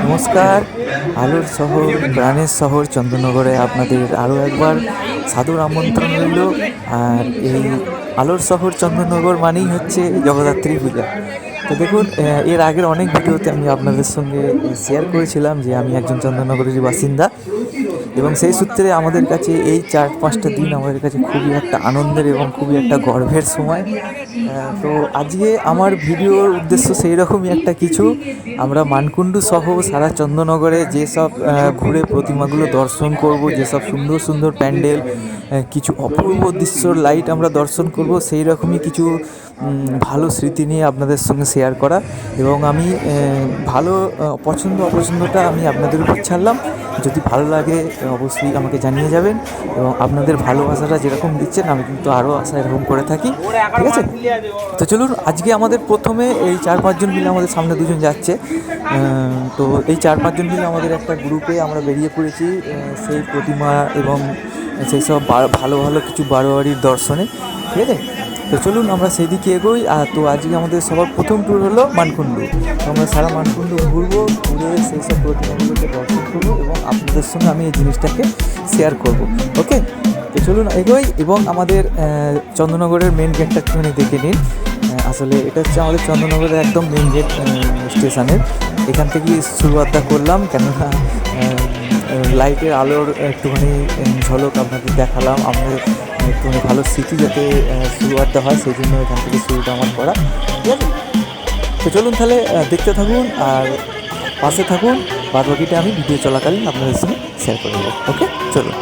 নমস্কার। আলুর শহর, প্রাণের শহর চন্দ্রনগরে আপনাদের আরও একবার সাধুর আমন্ত্রণ রইল। আর এই আলোর শহর চন্দ্রনগর মানেই হচ্ছে জগদ্ধাত্রী পূজা। তো দেখুন এর আগের অনেক ভিডিওতে আমি আপনাদের সঙ্গে শেয়ার করেছিলাম যে আমি একজন চন্দননগরের বাসিন্দা। এবং সেই সূত্রে আমাদের কাছে এই চার পাঁচটা দিন আমাদের কাছে খুবই একটা আনন্দের এবং খুবই একটা গর্বের সময়। তো আজকে আমার ভিডিওর উদ্দেশ্য সেই রকমই একটা কিছু। আমরা মানকুণ্ডু সহ সারা চন্দ্রনগরে যেসব ঘুরে প্রতিমাগুলো দর্শন করব, যেসব সুন্দর সুন্দর প্যান্ডেল কিছু অপূর্ব দৃশ্যর লাইট আমরা দর্শন করব, সেই রকমই কিছু ভালো স্মৃতি নিয়ে আপনাদের সঙ্গে শেয়ার করা এবং আমি ভালো পছন্দ অপছন্দটা আমি আপনাদের উপর ছাড়লাম। যদি ভালো লাগে, অবশ্যই আমাকে জানিয়ে যাবেন এবং আপনাদের ভালোবাসাটা যেরকম দিচ্ছেন, আমি কিন্তু আরও আশা এরকম করে থাকি। ঠিক আছে? তো চলুন, আজকে আমাদের প্রথমে এই চার পাঁচজন মিলে আমাদের সামনে দুজন যাচ্ছে। তো এই চার পাঁচজন মিলে আমাদের একটা গ্রুপে আমরা বেরিয়ে পড়েছি সেই প্রতিমা এবং সেই সব ভালো ভালো কিছু বারোয়ারির দর্শনে। ঠিক আছে? তো চলুন আমরা সেদিকে এগোই। আর তো আজকে আমাদের সবার প্রথম ট্যুর হলো মানকুণ্ডু। তো আমরা সারা মানকুণ্ডু ঘুরবো ঘুরে সেই সব প্রতিমাগুলোকে দর্শন করব এবং আপনাদের সঙ্গে আমি এই জিনিসটাকে শেয়ার করব। ওকে তো চলুন এগোই এবং আমাদের আহ, চন্দননগরের মেন গেটটা একটুখানি দেখে নিন। আসলে এটা হচ্ছে আমাদের চন্দননগরের একদম মেন গেট স্টেশনের। এখান থেকেই শুরুয়াতটা করলাম কেননা লাইটের আলোর একটুখানি ঝলক আপনাদের দেখালাম। আমাদের একটুখানি ভালো স্মৃতি যাতে শুরুয়াতটা হয়, সেই জন্য এখান থেকে শুরুটা আমার করা। ঠিক আছে? তো চলুন তাহলে দেখতে থাকুন আর পাশে থাকুন। বাদ বাকিটা আমি ভিডিও চলাকালীন আপনাদের সঙ্গে শেয়ার করে দেবো। ওকে চলুন।